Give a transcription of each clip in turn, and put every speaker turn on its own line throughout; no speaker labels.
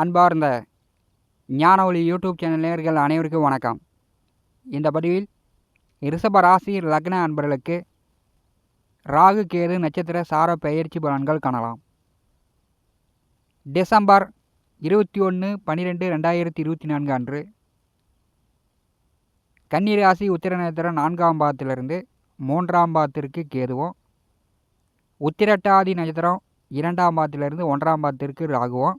அன்பார்ந்த ஞான ஒளி யூடியூப் சேனல் நேர்கள் அனைவருக்கும் வணக்கம். இந்த பதிவில் ரிஷப ராசி லக்ன அன்பர்களுக்கு ராகு கேது நட்சத்திர சார பெயர்ச்சி பலன்கள் காணலாம். டிசம்பர் இருபத்தி ஒன்று பன்னிரெண்டு ரெண்டாயிரத்தி இருபத்தி நான்கு அன்று கன்னிராசி உத்திர நட்சத்திரம் நான்காம் பாதத்திலிருந்து மூன்றாம் பாதத்திற்கு கேதுவோம் உத்திரட்டாதி நட்சத்திரம் இரண்டாம் பாதத்திலிருந்து ஒன்றாம் பாதத்திற்கு ராகுவோம்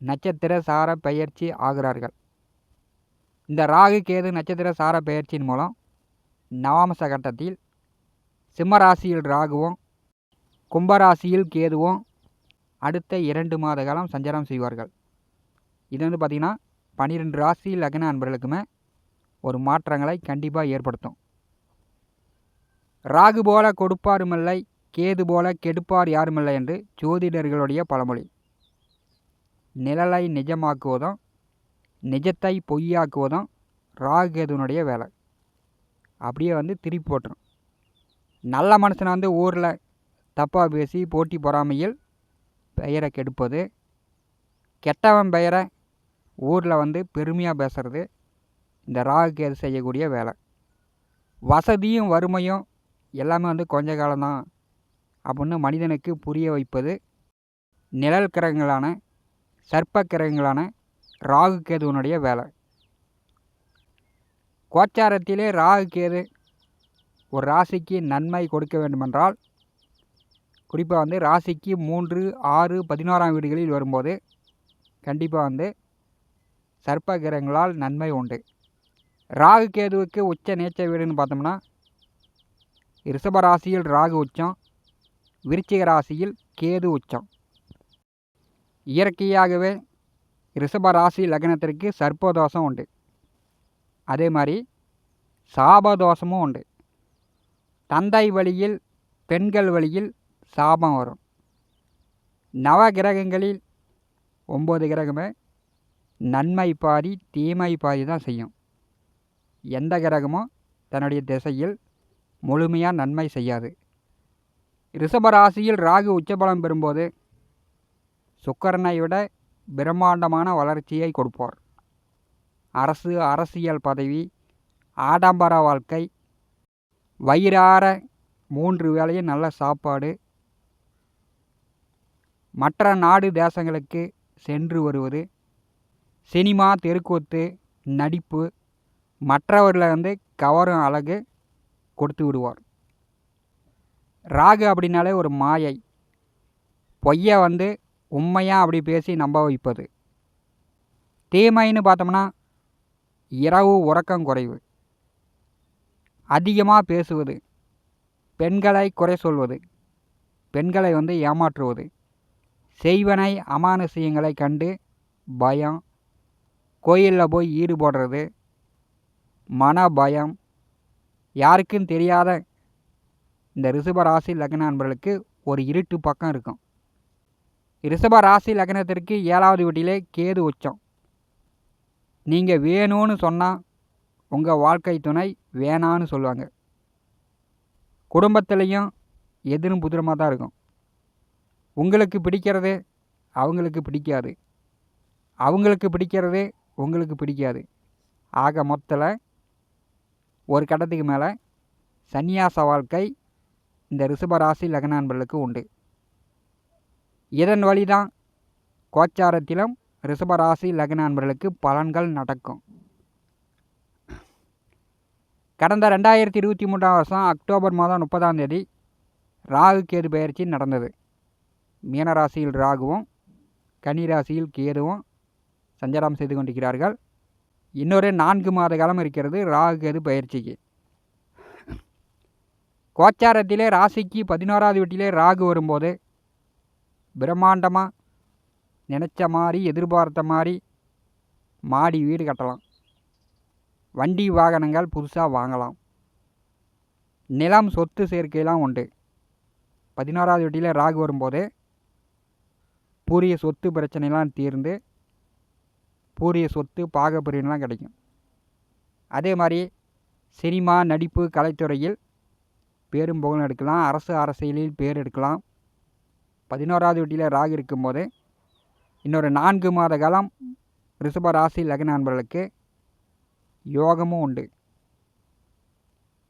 நட்சத்திர சார பெயர்ச்சி ஆகிறார்கள். இந்த ராகு கேது நட்சத்திர சார பெயர்ச்சியின் மூலம் நவாம்ச கட்டத்தில் சிம்மராசியில் ராகுவும் கும்பராசியில் கேதுவும் அடுத்த இரண்டு மாத காலம் சஞ்சாரம் செய்வார்கள். இது வந்து பார்த்திங்கன்னா பன்னிரெண்டு ராசி லக்ன அன்பர்களுக்குமே ஒரு மாற்றங்களை கண்டிப்பாக ஏற்படுத்தும். ராகு போல கொடுப்பாருமில்லை கேது போல கெடுப்பார் யாருமில்லை என்று ஜோதிடர்களுடைய பழமொழி. நிழலை நிஜமாக்குவதும் நிஜத்தை பொய்யாக்குவதும் ராகுகேதுனுடைய வேலை. அப்படியே வந்து திருப்பி போட்டுரும். நல்ல மனுஷனை வந்து ஊரில் தப்பாக பேசி போட்டி பொறாமையில் பெயரை கெடுப்பது கெட்டவன் பெயரை ஊரில் வந்து பெருமையாக பேசுறது இந்த ராகுகேது செய்யக்கூடிய வேலை. வசதியும் வறுமையும் எல்லாமே வந்து கொஞ்ச காலம்தான் அப்படின்னு மனிதனுக்கு புரிய வைப்பது நிழல் கிரகங்களான சர்ப்ப கிரகங்களான ராகு கேதுவனுடைய வேலை. கோச்சாரத்திலே ராகு கேது ஒரு ராசிக்கு நன்மை கொடுக்க வேண்டுமென்றால் குறிப்பாக வந்து ராசிக்கு மூன்று ஆறு பதினோராம் வீடுகளில் வரும்போது கண்டிப்பாக வந்து சர்ப்ப கிரகங்களால் நன்மை உண்டு. ராகு கேதுவுக்கு உச்ச நேச்ச வீடுன்னு பார்த்தோம்னா ரிஷப ராசியில் ராகு உச்சம் விருச்சிக ராசியில் கேது உச்சம். இயற்கையாகவே ரிஷபராசி லக்னத்திற்கு சர்ப்பதோஷம் உண்டு. அதே மாதிரி சாபதோஷமும் உண்டு. தந்தை வழியில் பெண்கள் வழியில் சாபம் வரும். நவ கிரகங்களில் ஒம்பது கிரகமே நன்மை பாதி தீமை பாதி தான் செய்யும். எந்த கிரகமும் தன்னுடைய திசையில் முழுமையாக நன்மை செய்யாது. ரிஷபராசியில் ராகு உச்சபலம் பெறும்போது சுக்கரனை விட பிரம்மாண்டமான வளர்ச்சியை கொடுப்பார். அரசு அரசியல் பதவி ஆடம்பர வாழ்க்கை வயிறார மூன்று வேளையும் நல்ல சாப்பாடு மற்ற நாடு தேசங்களுக்கு சென்று வருவது சினிமா தெருக்கூத்து நடிப்பு மற்றவர்களை வந்து கவரும் அழகு கொடுத்து விடுவார். ராகு அப்படின்னாலே ஒரு மாயை. பொய்யை வந்து உண்மையாக அப்படி பேசி நம்ப வைப்பது. தீமைன்னு பார்த்தோம்னா இரவு உறக்கம் குறைவு. அதிகமாக பேசுவது பெண்களை குறை சொல்வது பெண்களை வந்து ஏமாற்றுவது செய்வனை அமானுஷயங்களை கண்டு பயம் கோயிலில் போய் ஈடுபடுறது மன பயம். யாருக்கும் தெரியாத இந்த ரிஷப ராசி லக்ன நண்பர்களுக்கு ஒரு இருட்டு பக்கம் இருக்கும். ரிஷப ராசி லக்னத்திற்கு ஏழாவது வீட்டிலே கேது உச்சம். நீங்கள் வேணும்னு சொன்னால் உங்கள் வாழ்க்கை துணை வேணான்னு சொல்லுவாங்க. குடும்பத்துலேயும் எதிரும் புதிரமாக தான் இருக்கும். உங்களுக்கு பிடிக்கிறது அவங்களுக்கு பிடிக்காது. அவங்களுக்கு பிடிக்கிறது உங்களுக்கு பிடிக்காது. ஆக மொத்தத்தில் ஒரு கட்டத்துக்கு மேலே சந்நியாச வாழ்க்கை இந்த ரிஷபராசி ராசி அன்பர்களுக்கு உண்டு. இதன் வழிதான் கோச்சாரத்திலும் ரிஷபராசி லக்ன அன்பர்களுக்கு பலன்கள் நடக்கும். கடந்த ரெண்டாயிரத்தி இருபத்தி மூன்றாம் வருஷம் அக்டோபர் மாதம் முப்பதாம் தேதி ராகு கேது பயிற்சி நடந்தது. மீனராசியில் ராகுவும் கன்னிராசியில் கேதுவும் சஞ்சாரம் செய்து கொண்டிருக்கிறார்கள். இன்னொரு நான்கு மாத காலம் இருக்கிறது ராகு கேது பயிற்சிக்கு கோச்சாரத்திலே ராசிக்கு பதினோராவது வீட்டிலே ராகு வரும்போது பிரம்மாண்டமாக நினச்ச மாதிரி எதிர்பார்த்த மாதிரி மாடி வீடு கட்டலாம். வண்டி வாகனங்கள் புதுசாக வாங்கலாம். நிலம் சொத்து சேர்க்கையெல்லாம் உண்டு. பதினாறாவது வட்டியில் ராகு வரும்போது பூரிய சொத்து பிரச்சனைலாம் தீர்ந்து பூரிய சொத்து பாகப்பிரிவுலாம் கிடைக்கும். அதே மாதிரி சினிமா நடிப்பு கலைத்துறையில் பேரும் புகழும் எடுக்கலாம். அரசு அரசியலில் பேர் எடுக்கலாம். பதினோராவது வீட்டில் ராகு இருக்கும்போது இன்னொரு நான்கு மாத காலம் ரிஷப ராசி லக்ன நண்பர்களுக்கு யோகமும் உண்டு.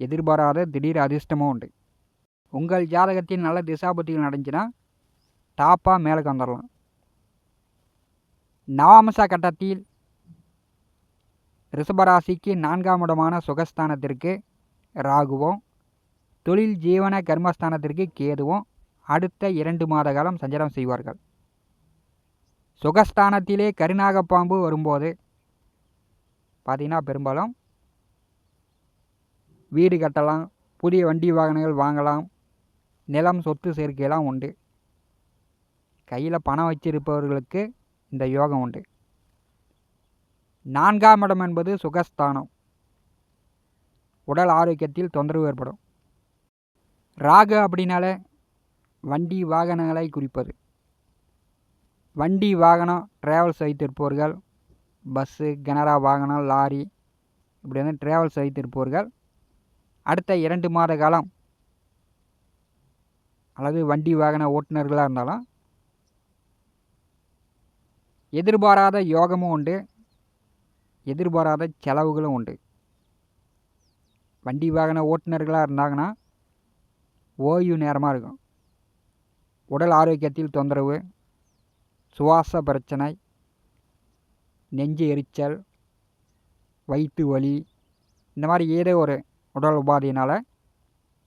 எதிர்பாராத திடீர் அதிர்ஷ்டமும் உண்டு. உங்கள் ஜாதகத்தில் நல்ல திசாபுத்திகள் நடந்துச்சுன்னா டாப்பாக மேலே வந்துடலாம் நவாம்சா கட்டத்தில் ரிஷபராசிக்கு நான்காம் இடமான சுகஸ்தானத்திற்கு ராகுவும் தொழில் ஜீவன கர்மஸ்தானத்திற்கு கேதுவும் அடுத்த இரண்டு மாத காலம் சஞ்சாரம் செய்வார்கள். சுகஸ்தானத்திலே கருநாகப்பாம்பு வரும்போது பார்த்திங்கன்னா பெரும்பாலும் வீடு கட்டலாம் புதிய வண்டி வாகனங்கள் வாங்கலாம் நிலம் சொத்து சேர்க்கையெல்லாம் உண்டு. கையில் பணம் வச்சிருப்பவர்களுக்கு இந்த யோகம் உண்டு. நான்காம் இடம் என்பது சுகஸ்தானம். உடல் ஆரோக்கியத்தில் தொந்தரவு ஏற்படும். ராகு அப்படின்னாலே வண்டி வாகனங்களை குறிப்பது. வண்டி வாகனம் ட்ராவல்ஸ் வைத்திருப்பவர்கள் பஸ்ஸு கனரா வாகனம் லாரி இப்படி வந்து ட்ராவல்ஸ் வைத்திருப்பவர்கள் அடுத்த இரண்டு மாத காலம் அல்லது வண்டி வாகன ஓட்டுநர்களாக இருந்தாலும் எதிர்பாராத யோகமும் உண்டு எதிர்பாராத செலவுகளும் உண்டு. வண்டி வாகன ஓட்டுநர்களாக இருந்தாங்கன்னா ஓய்வு நேரமாக இருக்கும். உடல் ஆரோக்கியத்தில் தொந்தரவு சுவாச பிரச்சனை நெஞ்சு எரிச்சல் வயிற்று வலி இந்த மாதிரி ஏதோ ஒரு உடல் உபாதியினால்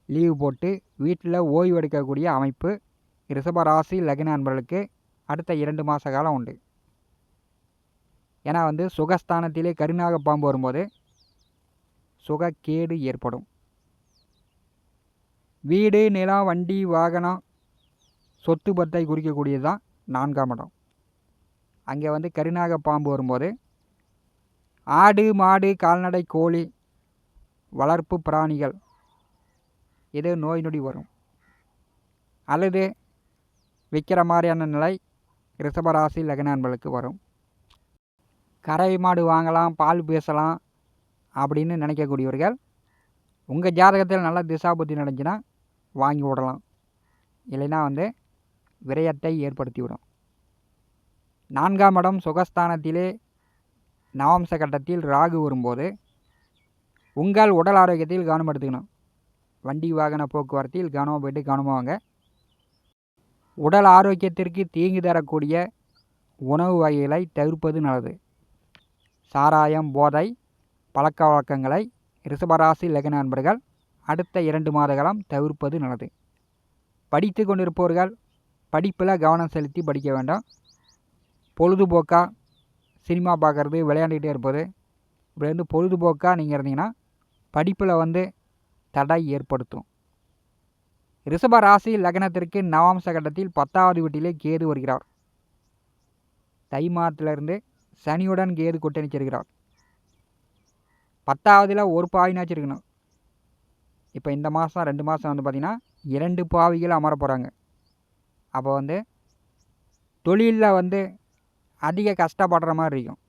லீவு போட்டு வீட்டில் ஓய்வு எடுக்கக்கூடிய அமைப்பு ரிஷபராசி லக்ன நண்பர்களுக்கு அடுத்த இரண்டு மாத காலம் உண்டு. ஏன்னா வந்து சுகஸ்தானத்திலே கருநாக பாம்பு வரும்போது சுகக்கேடு ஏற்படும். வீடு நிலம் வண்டி வாகனம் சொத்து பத்தை குறிக்கக்கூடியது தான் நான்காம் இடம். அங்கே வந்து கருநாக பாம்பு வரும்போது ஆடு மாடு கால்நடை கோழி வளர்ப்பு பிராணிகள் இது நோய் நொடி வரும். அல்லது விற்கிற மாதிரியான நிலை ரிஷபராசி லக்னான்களுக்கு வரும். கறவை மாடு வாங்கலாம் பால் பேசலாம் அப்படின்னு நினைக்கக்கூடியவர்கள் உங்கள் ஜாதகத்தில் நல்ல திசாபுத்தி நடந்துச்சுன்னா வாங்கி விடலாம் இல்லைன்னா வந்து விரயத்தை ஏற்படுத்திவிடும். நான்காம் இடம் சுகஸ்தானத்திலே நவம்ச கட்டத்தில் ராகு வரும்போது உங்கள் உடல் ஆரோக்கியத்தில் கவனம் எடுத்துக்கணும் வண்டி வாகன போக்குவரத்தில் கவனமாக போயிட்டு கவனமாக வாங்க. உடல் ஆரோக்கியத்திற்கு தீங்கு தரக்கூடிய உணவு வகைகளை தவிர்ப்பது நல்லது. சாராயம் போதை பழக்க வழக்கங்களை ரிஷபராசி லக்ன நண்பர்கள் அடுத்த இரண்டு மாத காலம் தவிர்ப்பது நல்லது. படித்து கொண்டிருப்பவர்கள் படிப்பில் கவனம் செலுத்தி படிக்க வேண்டாம். பொழுதுபோக்காக சினிமா பார்க்குறது விளையாண்டுக்கிட்டே இருப்பது. இப்படி வந்து பொழுதுபோக்காக நீங்கள் இருந்தீங்கன்னா படிப்பில் வந்து தடை ஏற்படுத்தும். ரிஷப ராசி லக்னத்திற்கு நவாம்ச கட்டத்தில் பத்தாவது வீட்டிலே கேது வருகிறார். தை மாதத்திலிருந்து சனியுடன் கேது கொட்டணிச்சிருக்கிறார். பத்தாவதில் ஒரு பாவினாச்சும் இருக்கணும். இப்போ இந்த மாதம் ரெண்டு மாதம் வந்து பார்த்திங்கன்னா இரண்டு பாவிகள் அமர போகிறாங்க அப்போ வந்து தொழிலில் வந்து அதிக கஷ்டப்படுற மாதிரி இருக்கும்.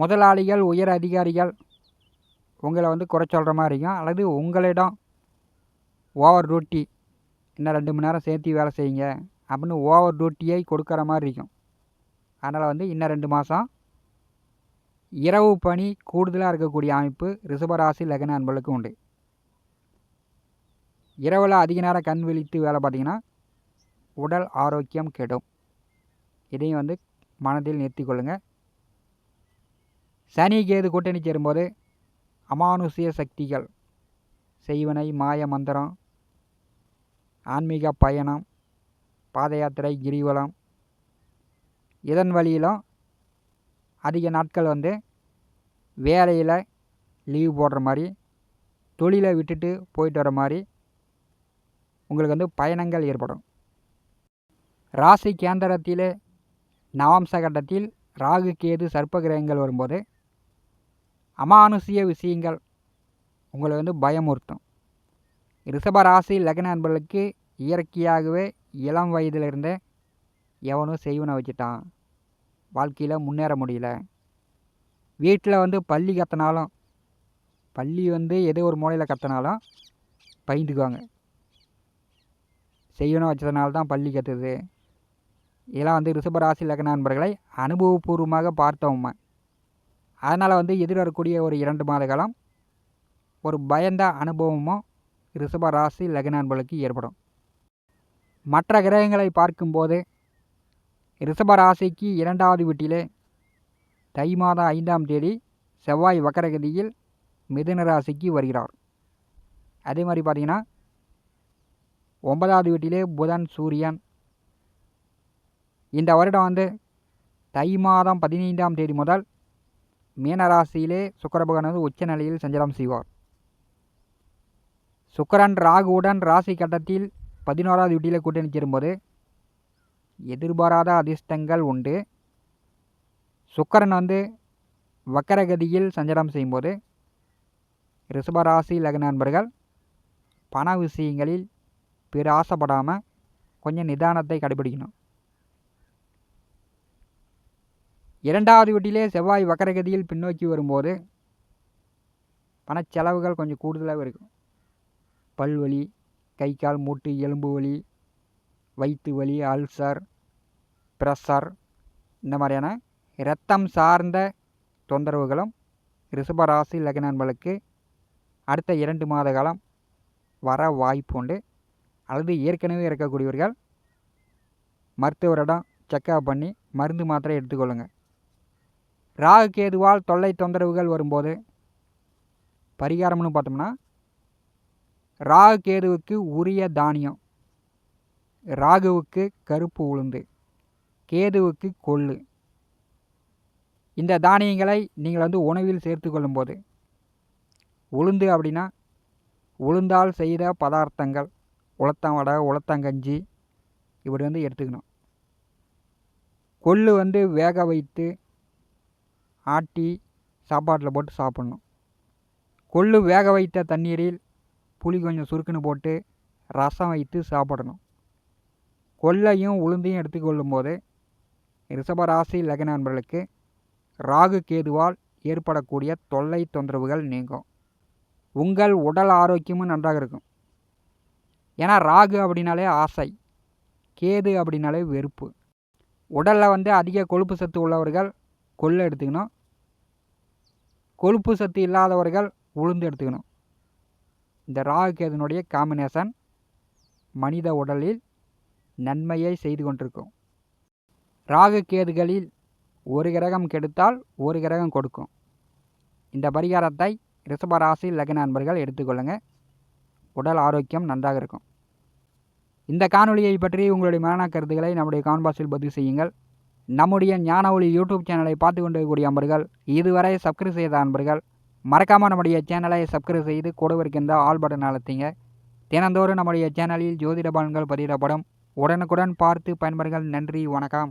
முதலாளிகள் உயர் அதிகாரிகள் உங்களை வந்து குறை சொல்கிற மாதிரி இருக்கும். அல்லது உங்களிடம் ஓவர் டியூட்டி இன்னும் ரெண்டு மணி நேரம் சேர்த்து வேலை செய்யுங்க அப்படின்னு ஓவர் டியூட்டியை கொடுக்குற மாதிரி இருக்கும். அதனால் வந்து இன்னும் ரெண்டு மாதம் இரவு பணி கூடுதலாக இருக்கக்கூடிய அமைப்பு ரிஷபராசி லக்ன அன்பளுக்கு உண்டு. இரவில் அதிக நேரம் கண் விழித்து வேலை பார்த்திங்கன்னா உடல் ஆரோக்கியம் கெடும். இதையும் வந்து மனதில் நிறுத்தி கொள்ளுங்கள் சனி கேது கூட்டணி சேரும்போது அமானுஷிய சக்திகள் செய்வனை மாய மந்திரம் ஆன்மீக பயணம் பாத யாத்திரை கிரிவலம் இதன் வழியிலும் அதிக நாட்கள் வந்து வேலையில் லீவ் போடுற மாதிரி தொழிலை விட்டுட்டு போயிட்டு வர மாதிரி உங்களுக்கு வந்து பயணங்கள் ஏற்படும். ராசி கேந்திரத்தில் நவாம்ச கட்டத்தில் ராகு கேது சர்ப்ப கிரகங்கள் வரும்போது அமானுஷிய விஷயங்கள் உங்களை வந்து பயமுறுத்தும். ரிஷப ராசி லக்ன அன்பர்களுக்கு இயற்கையாகவே இளம் வயதிலிருந்தே எவனும் செய்வனை வச்சுட்டான். வாழ்க்கையில் முன்னேற முடியல. வீட்டில் வந்து பள்ளி கத்தினாலும் பள்ளி வந்து எதோ ஒரு மூலையில் கத்தினாலும் பயந்துக்குவாங்க. செய்யணும் வச்சதுனால தான் பள்ளி கற்றுது இதெல்லாம் வந்து ரிஷபராசி லக்ன நண்பர்களை அனுபவபூர்வமாக பார்த்தோம். அதனால் வந்து எதிர்வரக்கூடிய ஒரு இரண்டு மாத காலம் ஒரு பயந்த அனுபவமும் ரிஷபராசி லக்ன நண்பர்களுக்கு ஏற்படும். மற்ற கிரகங்களை பார்க்கும்போது ரிஷபராசிக்கு இரண்டாவது வீட்டிலே தை மாதம் ஐந்தாம் தேதி செவ்வாய் வக்கரகதியில் மிதுன ராசிக்கு வருகிறார். அதே மாதிரி பார்த்திங்கன்னா ஒன்பதாவது வீட்டிலே புதன் சூரியன் இந்த வருடம் வந்து தை மாதம் பதினைந்தாம் தேதி முதல் மீனராசியிலே சுக்கரபகவான் வந்து உச்ச நிலையில் சஞ்சலம் செய்வார். சுக்கரன் ராகுவுடன் ராசி கட்டத்தில் பதினோராவது வீட்டில் கூட்டணி சேரும்போது எதிர்பாராத அதிர்ஷ்டங்கள் உண்டு. சுக்கரன் வந்து வக்கரகதியில் சஞ்சலம் செய்யும்போது ரிஷபராசி லக்ன நண்பர்கள் பண விஷயங்களில் பிற ஆசைப்படாமல் கொஞ்சம் நிதானத்தை கடைபிடிக்கணும். இரண்டாவது வீட்டிலே செவ்வாய் வக்கரகதியில் பின்னோக்கி வரும்போது பணச்செலவுகள் கொஞ்சம் கூடுதலாக இருக்கும். பல்வலி கை கால் மூட்டு எலும்பு வலி வயிற்று வலி அல்சர் ப்ரெஷர் இந்த மாதிரியான இரத்தம் சார்ந்த தொந்தரவுகளும் ரிஷபராசி லக்னங்களுக்கு அடுத்த இரண்டு மாத காலம் வர வாய்ப்பு உண்டு. அல்லது ஏற்கனவே இருக்கக்கூடியவர்கள் மருத்துவரிடம் செக்கப் பண்ணி மருந்து மாத்திரை எடுத்துக்கொள்ளுங்கள் ராகு கேதுவால் தொல்லை தொந்தரவுகள் வரும்போது பரிகாரம்னு பார்த்தோம்னா ராகு கேதுவுக்கு உரிய தானியம். ராகுவுக்கு கருப்பு உளுந்து கேதுவுக்கு கொள்ளு. இந்த தானியங்களை நீங்கள் வந்து உணவில் சேர்த்து கொள்ளும்போது உளுந்து அப்படின்னா உளுந்தால் செய்த பதார்த்தங்கள் உளத்தவடை உளத்தங்கஞ்சி இப்படி வந்து எடுத்துக்கணும். கொள்ளு வந்து வேக வைத்து ஆட்டி சாப்பாட்டில் போட்டு சாப்பிட்ணும். கொள்ளு வேக வைத்த தண்ணீரில் புளி கொஞ்சம் சுருக்குன்னு போட்டு ரசம் வைத்து சாப்பிடணும். கொள்ளையும் உளுந்தையும் எடுத்துக்கொள்ளும் போது ரிஷபராசி லக்ன நண்பர்களுக்கு ராகு கேதுவால் ஏற்படக்கூடிய தொல்லை தொந்தரவுகள் நீங்கும். உங்கள் உடல் ஆரோக்கியமும் நன்றாக இருக்கும். ஏன்னா ராகு அப்படின்னாலே ஆசை கேது அப்படின்னாலே வெறுப்பு. உடலில் வந்து அதிக கொழுப்பு சத்து உள்ளவர்கள் கொள்ளை எடுத்துக்கணும். கொழுப்பு சத்து இல்லாதவர்கள் உளுந்து எடுத்துக்கணும். இந்த ராகு கேதுனுடைய காம்பினேஷன் மனித உடலில் நன்மையை செய்து கொண்டிருக்கும். ராகு கேதுகளில் ஒரு கிரகம் கெடுத்தால் ஒரு கிரகம் கொடுக்கும். இந்த பரிகாரத்தை ரிஷபராசி லக்ன நண்பர்கள் எடுத்துக்கொள்ளுங்கள் உடல் ஆரோக்கியம் நன்றாக இருக்கும். இந்த காணொலியை பற்றி உங்களுடைய மரண கருத்துக்களை நம்முடைய கான்பாஸில் பதிவு செய்யுங்கள். நம்முடைய ஞான ஒளி யூடியூப் சேனலை பார்த்து கொண்டிருக்கக்கூடிய அன்பர்கள் இதுவரை சப்ஸ்கிரைப் செய்த அன்பர்கள் மறக்காமல் நம்முடைய சேனலை சப்ஸ்கிரைப் செய்து கூட ஆல் பட்டன் அழுத்திங்க. தினந்தோறும் நம்முடைய சேனலில் ஜோதிட பலன்கள் பதிவிடப்படும். உடனுக்குடன் பார்த்து பயன்பர்கள் நன்றி வணக்கம்.